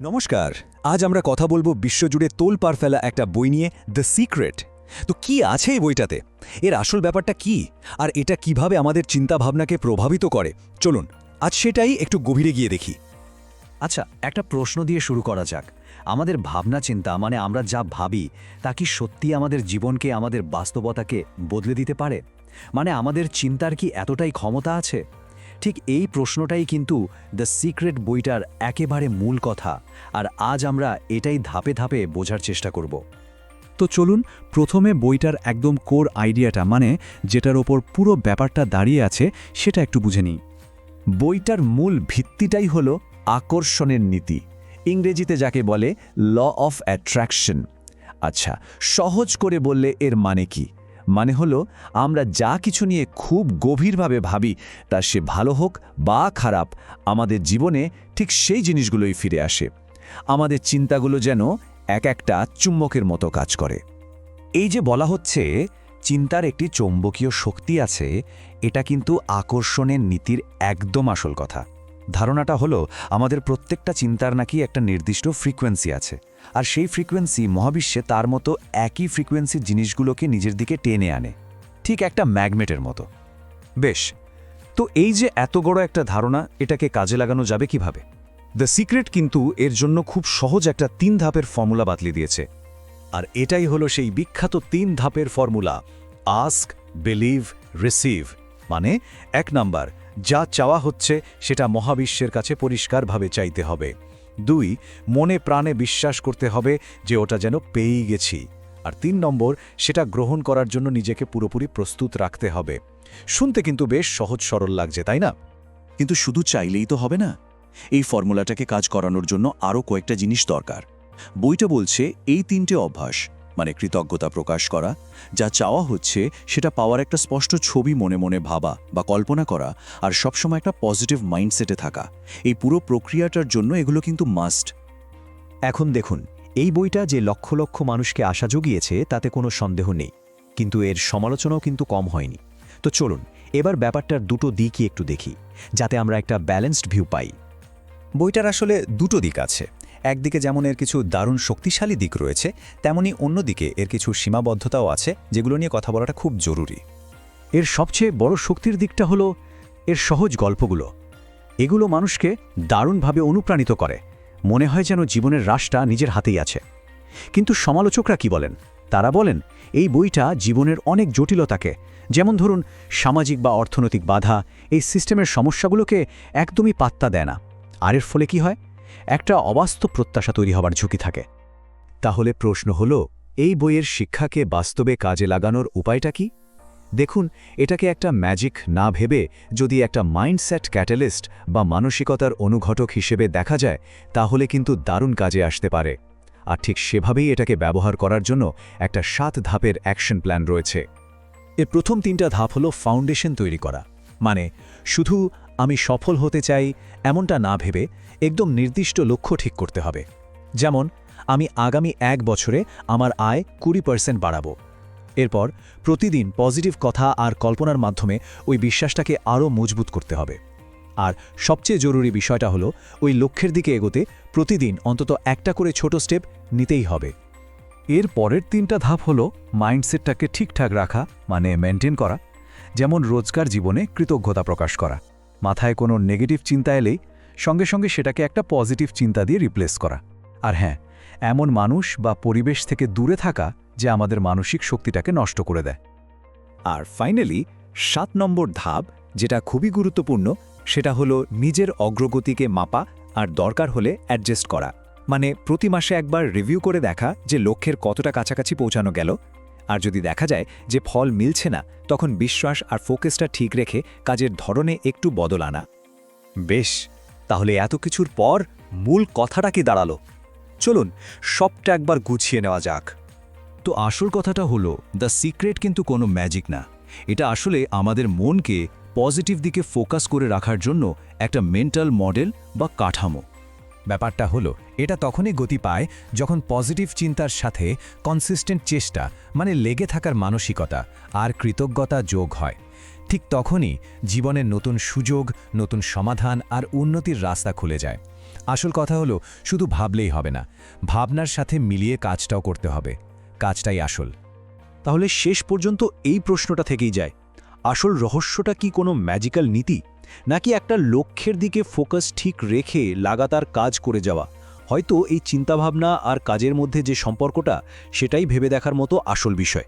নমস্কার, আজ আমরা কথা বলব বিশ্বজুড়ে তোলপার ফেলা একটা বই নিয়ে দ্য সিক্রেট তো কি আছে এই বইটাতে? এর আসল ব্যাপারটা কি? আর এটা কীভাবে আমাদের চিন্তাভাবনাকে প্রভাবিত করে? চলুন, আজ সেটাই একটু গভীরে গিয়ে দেখি। আচ্ছা একটা প্রশ্ন দিয়ে শুরু করা যাক। আমাদের ভাবনা চিন্তা মানে আমরা যা ভাবি, তা কি সত্যি আমাদের জীবনকে, আমাদের বাস্তবতাকে বদলে দিতে পারে? মানে আমাদের চিন্তার কি এতটাই ক্ষমতা আছে? ঠিক এই প্রশ্নটাই কিন্তু দ্য সিক্রেট বইটার একেবারে মূল কথা, আর আজ আমরা এটাই ধাপে ধাপে বোঝার চেষ্টা করব। তো চলুন, প্রথমে বইটার একদম কোর আইডিয়াটা মানে যেটার ওপর পুরো ব্যাপারটা দাঁড়িয়ে আছে, সেটা একটু বুঝে নিই। বইটার মূল ভিত্তিটাই হল আকর্ষণের নীতি, ইংরেজিতে যাকে বলে ল অফ অ্যাট্রাকশন। আচ্ছা সহজ করে বললে এর মানে কি? মানে হলো, আমরা যা কিছু নিয়ে খুব গভীরভাবে ভাবি, তা সে ভালো হোক বা খারাপ, আমাদের জীবনে ঠিক সেই জিনিসগুলোই ফিরে আসে। আমাদের চিন্তাগুলো যেন এক একটা চুম্বকের মতো কাজ করে। এই যে বলা হচ্ছে, চিন্তার একটি চৌম্বকীয় শক্তি আছে, এটা কিন্তু আকর্ষণের নীতির একদম আসল কথা। ধারণাটা হলো, আমাদের প্রত্যেকটা চিন্তার নাকি একটা নির্দিষ্ট ফ্রিকোয়েন্সি আছে। আর সেই ফ্রিকোয়েন্সি মহাবিশ্বে তার মতো একই ফ্রিকোয়েন্সির জিনিসগুলোকে নিজের দিকে টেনে আনে। ঠিক একটা ম্যাগনেটের মতো। বেশ, তো এই যে এত বড় একটা ধারণা, এটাকে কাজে লাগানো যাবে কীভাবে? দ্য সিক্রেট কিন্তু এর জন্য খুব সহজ একটা তিন ধাপের ফর্মুলা বাতলি দিয়েছে। আর এটাই হলো সেই বিখ্যাত তিন ধাপের ফর্মুলা আস্ক বিলিভ রিসিভ মানে এক নাম্বার, যা চাওয়া হচ্ছে, সেটা মহাবিশ্বের কাছে পরিষ্কারভাবে চাইতে হবে। দুই, মনে প্রাণে বিশ্বাস করতে হবে যে ওটা যেন পেয়েই গেছি। আর তিন নম্বর, সেটা গ্রহণ করার জন্য নিজেকে পুরোপুরি প্রস্তুত রাখতে হবে। শুনতে কিন্তু বেশ সহজ সরল লাগছে, তাই না? কিন্তু শুধু চাইলেই তো হবে না। এই ফর্মুলাটাকে কাজ করানোর জন্য আরও কয়েকটা জিনিস দরকার। বইটা বলছে, এই তিনটে অভ্যাস মানে কৃতজ্ঞতা প্রকাশ করা, যা চাওয়া হচ্ছে সেটা পাওয়ার একটা স্পষ্ট ছবি মনে মনে ভাবা বা কল্পনা করা আর সবসময় একটা পজিটিভ মাইন্ডসেটে থাকা। এই পুরো প্রক্রিয়াটার জন্য এগুলো কিন্তু মাস্ট এখন দেখুন, এই বইটা যে লক্ষ লক্ষ মানুষকে আশা জুগিয়েছে তাতে কোনো সন্দেহ নেই, কিন্তু এর সমালোচনাও কিন্তু কম হয়নি। তো চলুন, এবার ব্যাপারটার দুটো দিকই একটু দেখি, যাতে আমরা একটা ব্যালেন্সড ভিউ পাই। বইটার আসলে দুটো দিক আছে। একদিকে যেমন এর কিছু দারুণ শক্তিশালী দিক রয়েছে, তেমনি অন্যদিকে এর কিছু সীমাবদ্ধতাও আছে, যেগুলো নিয়ে কথা বলাটা খুব জরুরি। এর সবচেয়ে বড় শক্তির দিকটা হলো এর সহজ গল্পগুলো। এগুলো মানুষকে দারুণভাবে অনুপ্রাণিত করে। মনে হয় যেন জীবনের রাশটা নিজের হাতেই আছে। কিন্তু সমালোচকরা কি বলেন? তারা বলেন, এই বইটা জীবনের অনেক জটিলতাকে, যেমন ধরুন সামাজিক বা অর্থনৈতিক বাধা, এই সিস্টেমের সমস্যাগুলোকে একদমই পাত্তা দেয় না। আর এর ফলে কি হয়? একটা অবাস্তব প্রত্যাশা তৈরি হবার ঝুঁকি থাকে। তাহলে প্রশ্ন হল, এই বইয়ের শিক্ষাকে বাস্তবে কাজে লাগানোর উপায়টা কি? দেখুন, এটাকে একটা ম্যাজিক না ভেবে যদি একটা মাইন্ডসেট ক্যাটালিস্ট বা মানসিকতার অনুঘটক হিসেবে দেখা যায়, তাহলে কিন্তু দারুণ কাজে আসতে পারে। আর ঠিক সেভাবেই এটাকে ব্যবহার করার জন্য একটা সাত ধাপের অ্যাকশন প্ল্যান রয়েছে। এর প্রথম তিনটা ধাপ হলো ফাউন্ডেশন তৈরি করা। মানে শুধু আমি সফল হতে চাই এমনটা না ভেবে একদম নির্দিষ্ট লক্ষ্য ঠিক করতে হবে। যেমন, আমি আগামী এক বছরে আমার আয় কুড়ি পার্সেন্ট বাড়াবো। এরপর প্রতিদিন পজিটিভ কথা আর কল্পনার মাধ্যমে ওই বিশ্বাসটাকে আরও মজবুত করতে হবে। আর সবচেয়ে জরুরি বিষয়টা হলো ওই লক্ষ্যের দিকে এগোতে প্রতিদিন অন্তত একটা করে ছোট স্টেপ নিতেই হবে। এর পরের তিনটা ধাপ হলো মাইন্ডসেটটাকে ঠিকঠাক রাখা মানে মেনটেন করা, যেমন রোজকার জীবনে কৃতজ্ঞতা প্রকাশ করা। মাথায় কোনো নেগেটিভ চিন্তা এলেই সঙ্গে সঙ্গে সেটাকে একটা পজিটিভ চিন্তা দিয়ে রিপ্লেস করা। আর হ্যাঁ এমন মানুষ বা পরিবেশ থেকে দূরে থাকা যে আমাদের মানসিক শক্তিটাকে নষ্ট করে দেয়। আর ফাইনালি সাত নম্বর ধাপ, যেটা খুবই গুরুত্বপূর্ণ, সেটা হলো নিজের অগ্রগতিকে মাপা আর দরকার হলে অ্যাডজাস্ট করা। মানে প্রতি মাসে একবার রিভিউ করে দেখা যে লক্ষ্যের কতটা কাছাকাছি পৌঁছানো গেল আর যদি দেখা যায় যে ফল মিলছে না, তখন বিশ্বাস আর ফোকাসটা ঠিক রেখে কাজের ধরনে একটু বদল আনা। বেশ, তাহলে এত কিছুর পর মূল কথাটা কি দাঁড়াল? চলুন, সবটা একবার গুছিয়ে নেওয়া যাক। তো আসল কথাটা হলো, দ্য সিক্রেট কিন্তু কোনো ম্যাজিক না। এটা আসলে আমাদের মনকে পজিটিভ দিকে ফোকাস করে রাখার জন্য একটা মেন্টাল মডেল বা কাঠামো। ব্যাপারটা হলো, এটা তখনই গতি পায় যখন পজিটিভ চিন্তার সাথে কনসিস্টেন্ট চেষ্টা মানে লেগে থাকার মানসিকতা আর কৃতজ্ঞতা যোগ হয়। ঠিক তখনই জীবনের নতুন সুযোগ, নতুন সমাধান আর উন্নতির রাস্তা খুলে যায়। আসল কথা হলো, শুধু ভাবলেই হবে না, ভাবনার সাথে মিলিয়ে কাজটাও করতে হবে। কাজটাই আসল। তাহলে শেষ পর্যন্ত এই প্রশ্নটা থেকেই যায়। আসল রহস্যটা কি কোনো ম্যাজিক্যাল নীতি? নাকি একটা লক্ষ্যের দিকে ফোকাস ঠিক রেখে লাগাতার কাজ করে যাওয়া? হয়তো এই চিন্তাভাবনা আর কাজের মধ্যে যে সম্পর্কটা, সেটাই ভেবে দেখার মতো আসল বিষয়।